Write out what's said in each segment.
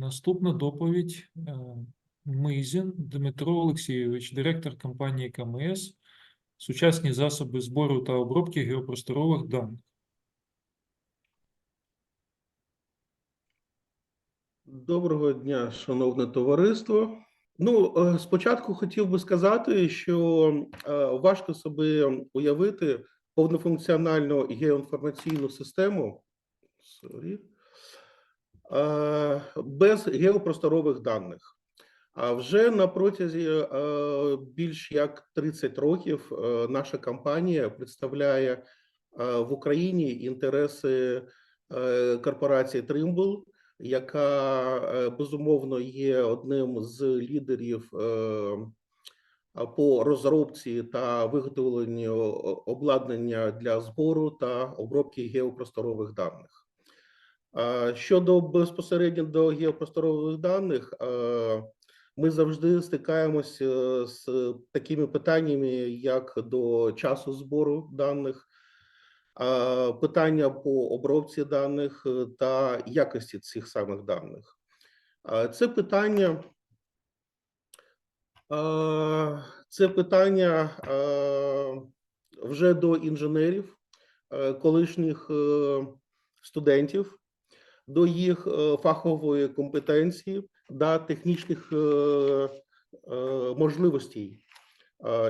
Наступна доповідь е, Мизін Дмитро Олексійович, директор компанії КМС, сучасні засоби збору та обробки геопросторових даних. Доброго дня, шановне товариство. Ну, е, спочатку хотів би сказати, що е, важко собі уявити повнофункціональну геоінформаційну систему е, без геопросторових даних. А вже на протязі е, більш як 30 років е, наша компанія представляє е, в Україні інтереси е, корпорації Trimble, яка е, безумовно є одним з лідерів е, по розробці та виготовленню обладнання для збору та обробки геопросторових даних. Щодо безпосередньо до геопросторових даних, е, ми завжди стикаємося з такими питаннями, як до часу збору даних, питання по обробці даних е, та якості цих самих даних. Це питання, це питання вже до інженерів, е, колишніх е, студентів, до їх е, фахової компетенції та технічних е, е, можливостей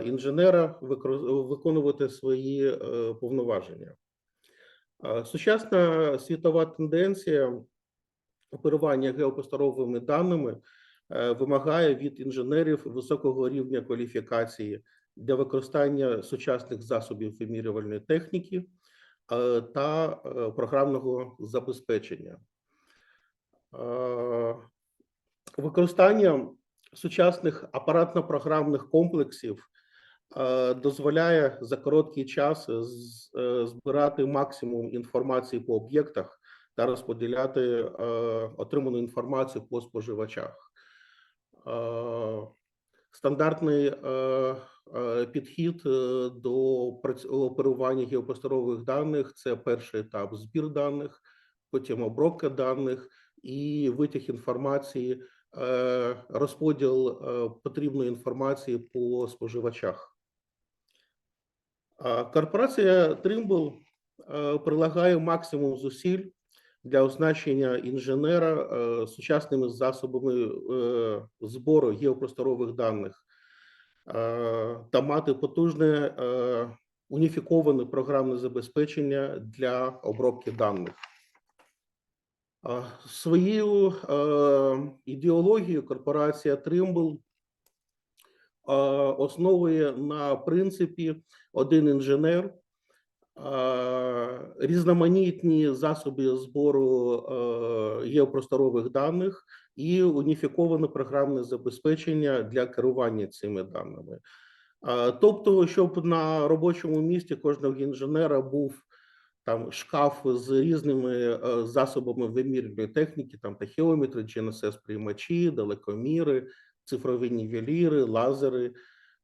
інженера виконувати свої повноваження. Сучасна світова тенденція оперування геопросторовими даними вимагає від інженерів високого рівня кваліфікації для використання сучасних засобів вимірювальної техніки та е, програмного забезпечення. Е, Використання сучасних апаратно-програмних комплексів е, дозволяє за короткий час е, збирати максимум інформації по об'єктах та розподіляти е, отриману інформацію по споживачах. Е, Стандартний е, е, підхід е, до оперування геопросторових даних це перший етап збір даних, потім обробка даних і витяг інформації, е, розподіл е, потрібної інформації по споживачах. Корпорація Trimble е, прилагає максимум зусиль для оснащення інженера е, сучасними засобами е, збору геопросторових даних е, та мати потужне е, уніфіковане програмне забезпечення для обробки даних. А, Свою е, ідеологію корпорація Trimble е, основує на принципі один інженер, е, різноманітні засоби збору е, геопросторових даних і уніфіковане програмне забезпечення для керування цими даними. Тобто, щоб на робочому місці кожного інженера був там шкаф з різними е, засобами вимірювальної техніки, там тахіометри, GNSS приймачі, далекоміри, цифрові нівеліри, лазери,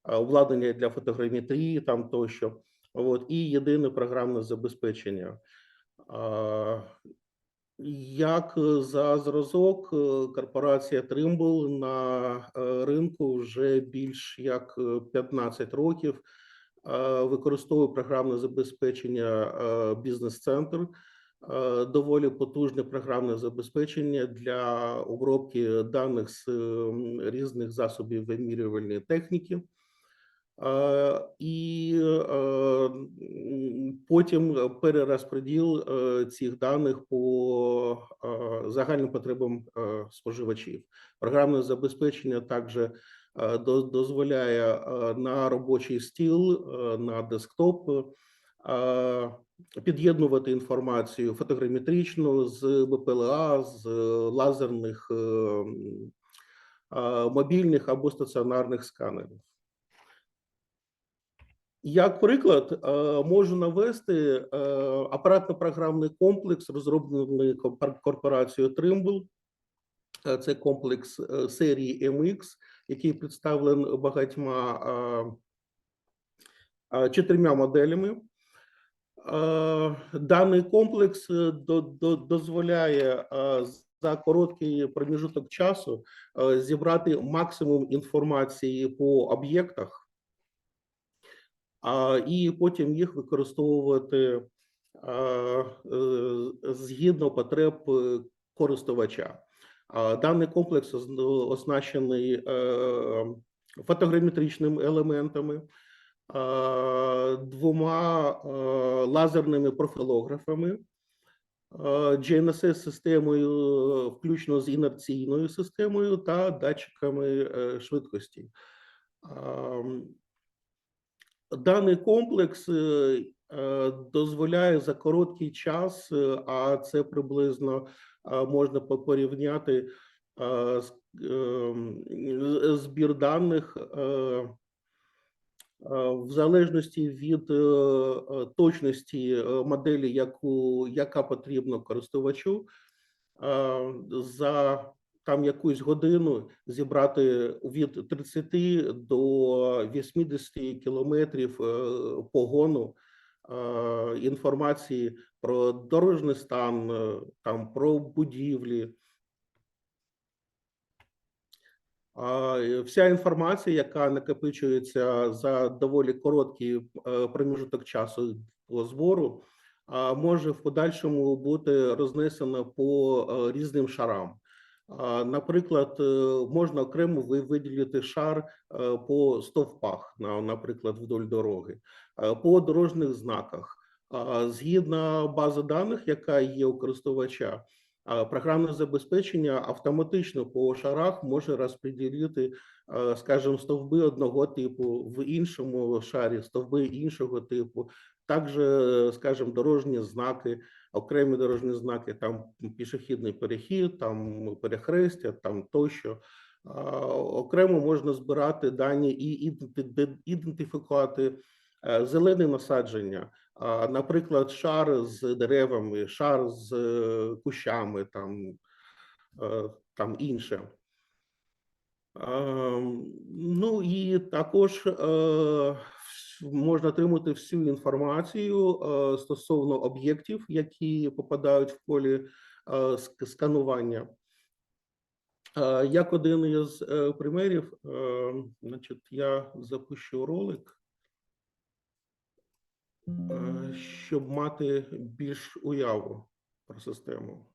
обладнання для фотограметрії там тощо. От, і єдине програмне забезпечення. Як е, за зразок, е, корпорація Trimble на е, ринку вже більш як е, 15 років використовує програмне забезпечення бізнес-центр, доволі потужне програмне забезпечення для обробки даних з різних засобів вимірювальної техніки. Е, І е, потім перерозподіл е, цих даних по загальним потребам споживачів. Програмне забезпечення також до- дозволяє на робочий стіл, на десктоп під'єднувати інформацію фотограметричну з БПЛА, з лазерних е, м, е, мобільних або стаціонарних сканерів. Як приклад, е, можу навести е, апаратно-програмний комплекс, розроблений корпор- корпорацією Trimble. Е, Це комплекс серії MX, який представлений багатьма чотирма моделями. Даний комплекс до- до- дозволяє за короткий проміжуток часу зібрати максимум інформації по об'єктах, і потім їх використовувати е, згідно потреб е, користувача. Даний комплекс оснащений е, фотограметричними елементами, двома лазерними профілографами, е, GNSS-системою, включно з інерційною системою та датчиками швидкості. Даний комплекс е, е, дозволяє за короткий час, е, а це приблизно можна по- порівняти збір даних в залежності від точності моделі, яку яка потрібна користувачу, за там якусь годину зібрати від 30 до 80 кілометрів е, погону е, інформації про дорожній стан, е, там про будівлі. Вся інформація, яка накопичується за доволі короткий проміжуток часу збору, може в подальшому бути рознесена по різним шарам. Наприклад, е, можна окремо ви- виділити шар е, по стовпах, наприклад, вдоль дороги, е, по дорожніх знаках. Згідно бази даних, яка є у користувача, програмне забезпечення автоматично по шарах може розподілити, скажімо, стовби одного типу в іншому шарі, стовби іншого типу. Також, е, скажімо, дорожні знаки, окремі дорожні знаки, там пішохідний перехід, там перехрестя, там тощо. Окремо можна збирати дані і ідентифікувати е, зелені насадження, наприклад, шар з деревами, шар з е, кущами, там, е, там інше. Ну і також можна отримати всю інформацію е, стосовно об'єктів, які попадають в полі е, сканування. Е, Як один із примерів, значить, я запущу ролик, щоб мати більш уяву про систему.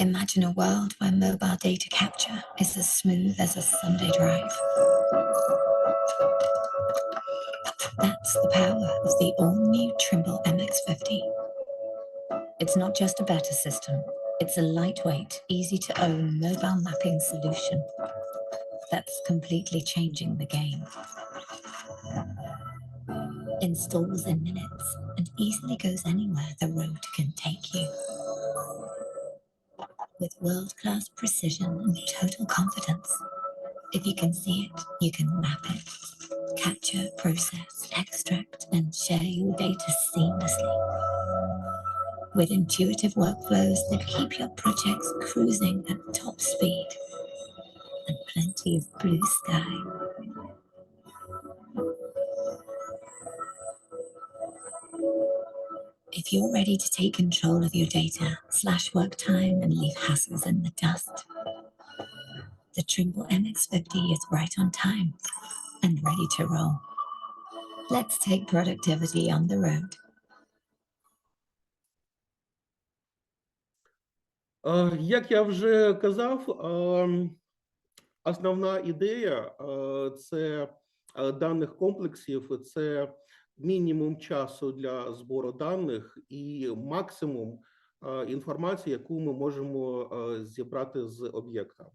Imagine a world where mobile data capture is as smooth as a Sunday drive. That's the power of the all new Trimble MX50. It's not just a better system, it's a lightweight, easy to own mobile mapping solution that's completely changing the game. Installs in minutes and easily goes anywhere the road can take you with world class precision and total confidence. If you can see it, you can map it. Capture, process, extract, and share your data seamlessly. With intuitive workflows that keep your projects cruising at top speed and plenty of blue sky. If you're ready to take control of your data, slash work time, and leave hassles in the dust, the Trimble MX50 is right on time and ready to roll. Let's take productivity on the road. Е, Як я вже казав, ем, основна ідея е, це е, даних комплексів, це мінімум часу для збору даних і максимум е, інформації, яку ми можемо е, зібрати з об'єкта.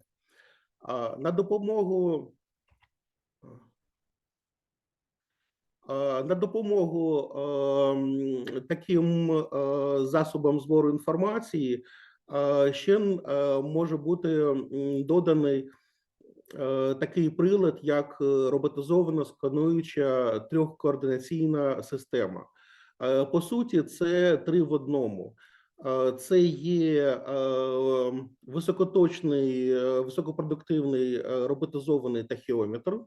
На допомогу Е, На допомогу таким засобам збору інформації ще може бути доданий такий прилад, як е, роботизована скануюча трьохкоординаційна система. Е, По суті, це три в одному. Е, Це є е, високоточний, е, високопродуктивний е, роботизований тахіометр.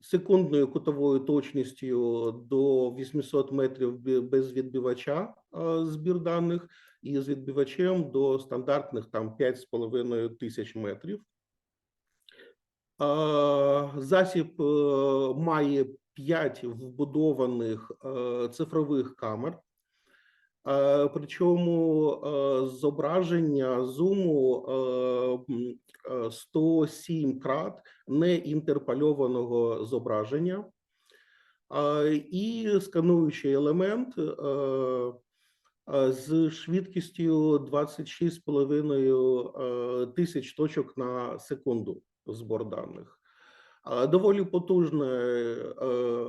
секундною кутовою точністю до 800 метрів без відбивача збір даних, і з відбивачем до стандартних там 5,5 тисяч метрів. Засіб е, має 5 вбудованих е, цифрових камер. Е, Причому зображення зуму е, м, е, 107 крат неінтерпольованого зображення. І скануючий елемент з швидкістю 26,5 е, тисяч точок на секунду збор даних. Доволі потужний е,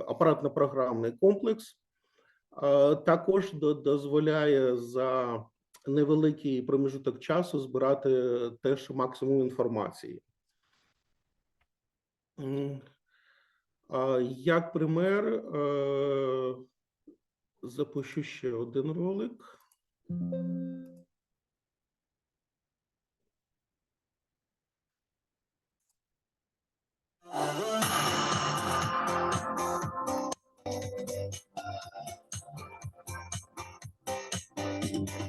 апаратно-програмний комплекс. Е, Також дозволяє за невеликий проміжуток часу збирати теж максимум інформації. Як пример, е, запущу ще один ролик. thank you.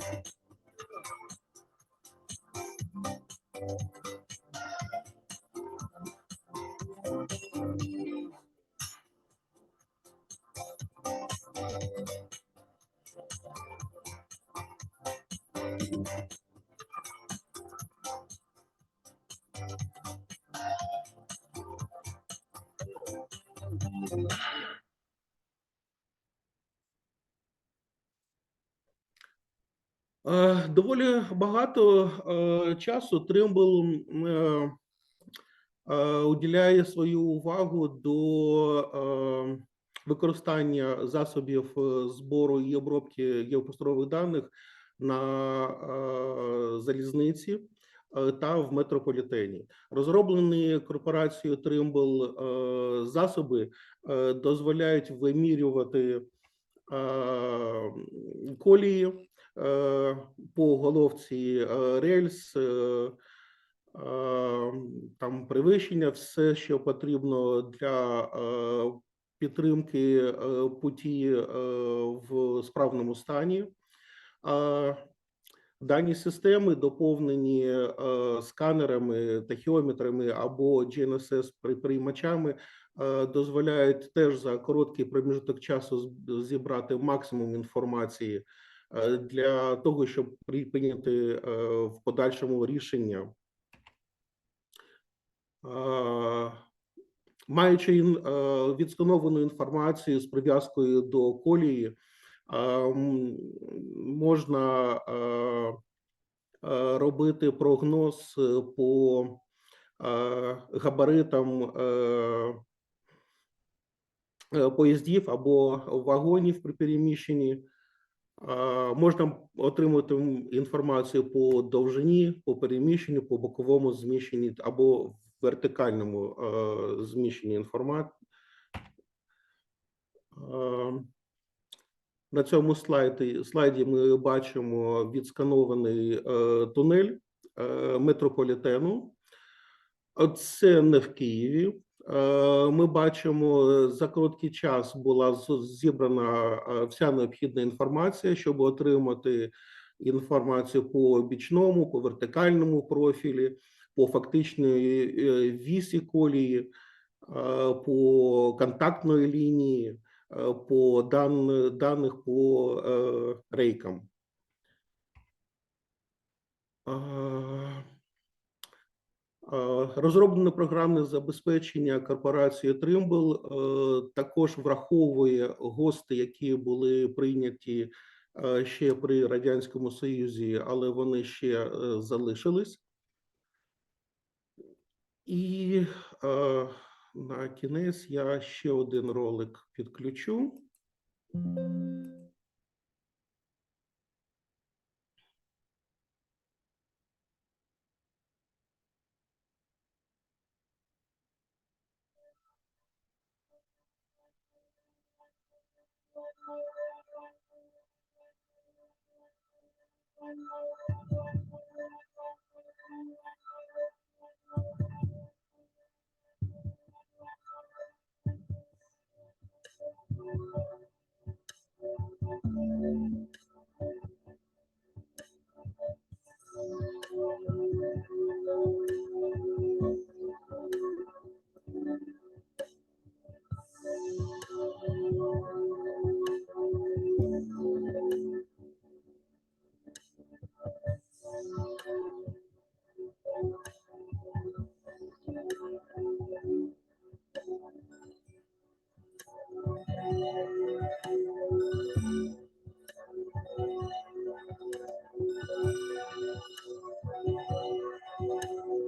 Е, Доволі багато е, часу Тримбл е, е, уділяє свою увагу до е, використання засобів е, збору і обробки геопросторових даних на е, залізниці е, та в метрополітені. Розроблені корпорацією Trimble е, засоби дозволяють вимірювати колії по головці е, рельс, е, е, там перевищення, все, що потрібно для е, підтримки е, путі е, в справному стані. Е, Дані системи доповнені е, сканерами, тахіометрами або GNSS при- приймачами, е, дозволяють теж за короткий проміжок часу зібрати максимум інформації е, для того, щоб прийняти е, в подальшому рішення. Е, Маючи е, відскановану інформацію з прив'язкою до колії, е, можна е, е, робити прогноз е, по е, габаритам е, е, поїздів або вагонів при переміщенні. Можна отримати інформацію по довжині, по переміщенню, по боковому зміщенні або вертикальному зміщенні інформації. На цьому слайді, слайді ми бачимо відсканований е, тунель е, метрополітену. Це не в Києві, Ми бачимо, е, за короткий час була зібрана е, вся необхідна інформація, щоб отримати інформацію по бічному, по вертикальному профілі, по фактичної е, вісі колії, е, по контактної лінії, е, по дан- даних по е, рейкам. Розроблене програмне забезпечення корпорації Trimble е, також враховує ГОСТи, які були прийняті е, ще при радянському союзі, але вони ще е, залишились. І на кінець я ще один ролик підключу. Ну,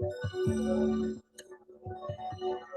Thank you.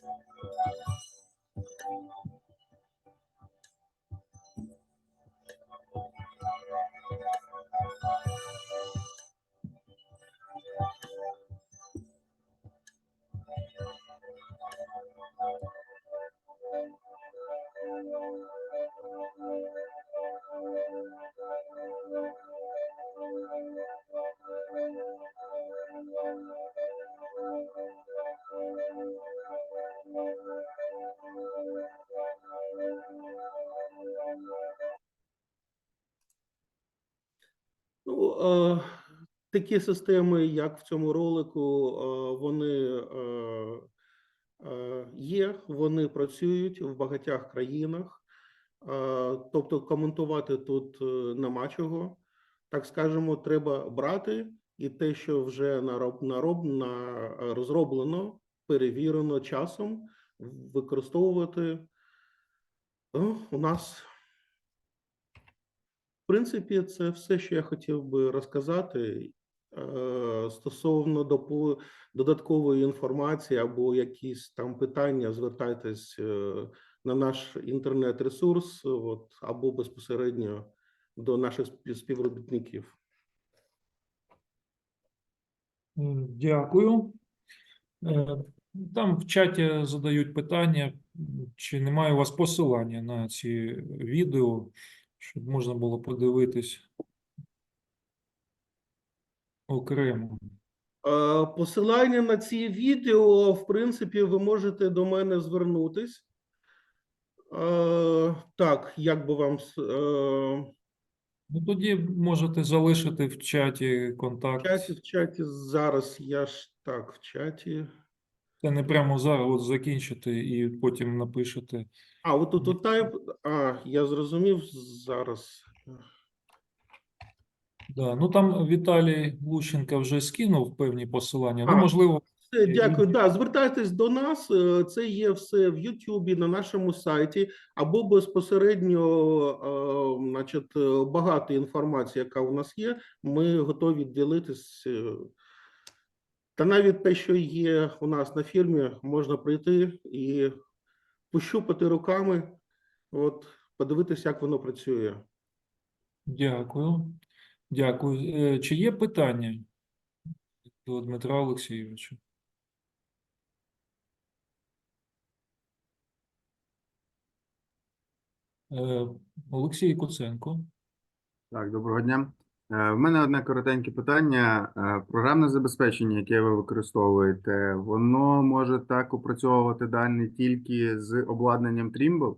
Thank you. Такі системи, як в цьому ролику, е, вони е, е, є, вони працюють в багатьох країнах. Тобто коментувати тут нема чого. Так скажемо, треба брати і те, що вже нароб, нароб, на, розроблено, перевірено часом, використовувати. Ну, у нас в принципі, це все, що я хотів би розказати стосовно допо- додаткової інформації або якісь там питання, звертайтесь е, на наш інтернет-ресурс, або безпосередньо до наших співробітників. Дякую. Е, Там в чаті задають питання, чи немає у вас посилання на ці відео, щоб можна було подивитись. Окремо. Е, Посилання на ці відео, в принципі, ви можете до мене звернутись. Е, Так, як би вам е, Ну, тоді можете залишити в чаті контакт. в чаті, в чаті зараз я ж так, в чаті. Це не прямо зараз, от закінчите і потім напишете. А, от тут тайп. А, я зрозумів зараз. Да. Ну там Віталій Лущенко вже скинув певні посилання. Ну, можливо, дякую. він- Да, звертайтесь до нас. е, Це є все в Ютубі, на нашому сайті, або безпосередньо, е, значить, е, багато інформації, яка у нас є. Ми готові ділитись. Та навіть те, що є у нас на фірмі, можна прийти і пощупати руками, от, подивитися, як воно працює. дякую. Дякую. Е, Чи є питання до Дмитра Олексійовича? Е, Олексій Куценко. Так, доброго дня. Е, В мене одне коротеньке питання. Програмне забезпечення, яке ви використовуєте, воно може так опрацьовувати дані тільки з обладнанням Trimble?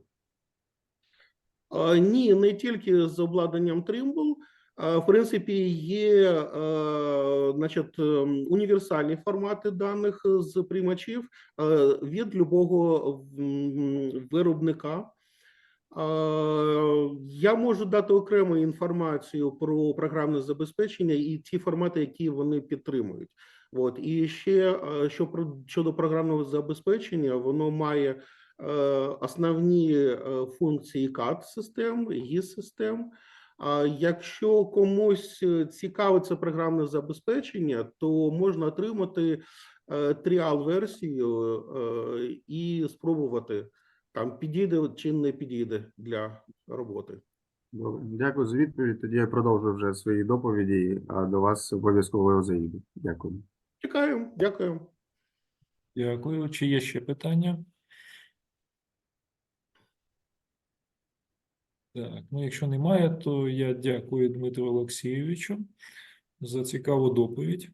Ні, не тільки з обладнанням Trimble. В принципі, є е, значить, універсальні формати даних з приймачів е, від любого виробника. Я можу дати окрему інформацію про програмне забезпечення і ті формати, які вони підтримують. От і ще що про щодо програмного забезпечення, воно має е, основні функції CAD систем, GIS систем. А якщо комусь е, цікавить це програмне забезпечення, то можна отримати тріал версію е, і спробувати там підійде чи не підійде для роботи. Добре, дякую за відповідь. Тоді я продовжу вже свої доповіді, а до вас обов'язково заїду. Дякую. Чекаємо, дякую. Дякую. Чи є ще питання? Так, ну якщо немає, то я дякую Дмитру Олексійовичу за цікаву доповідь.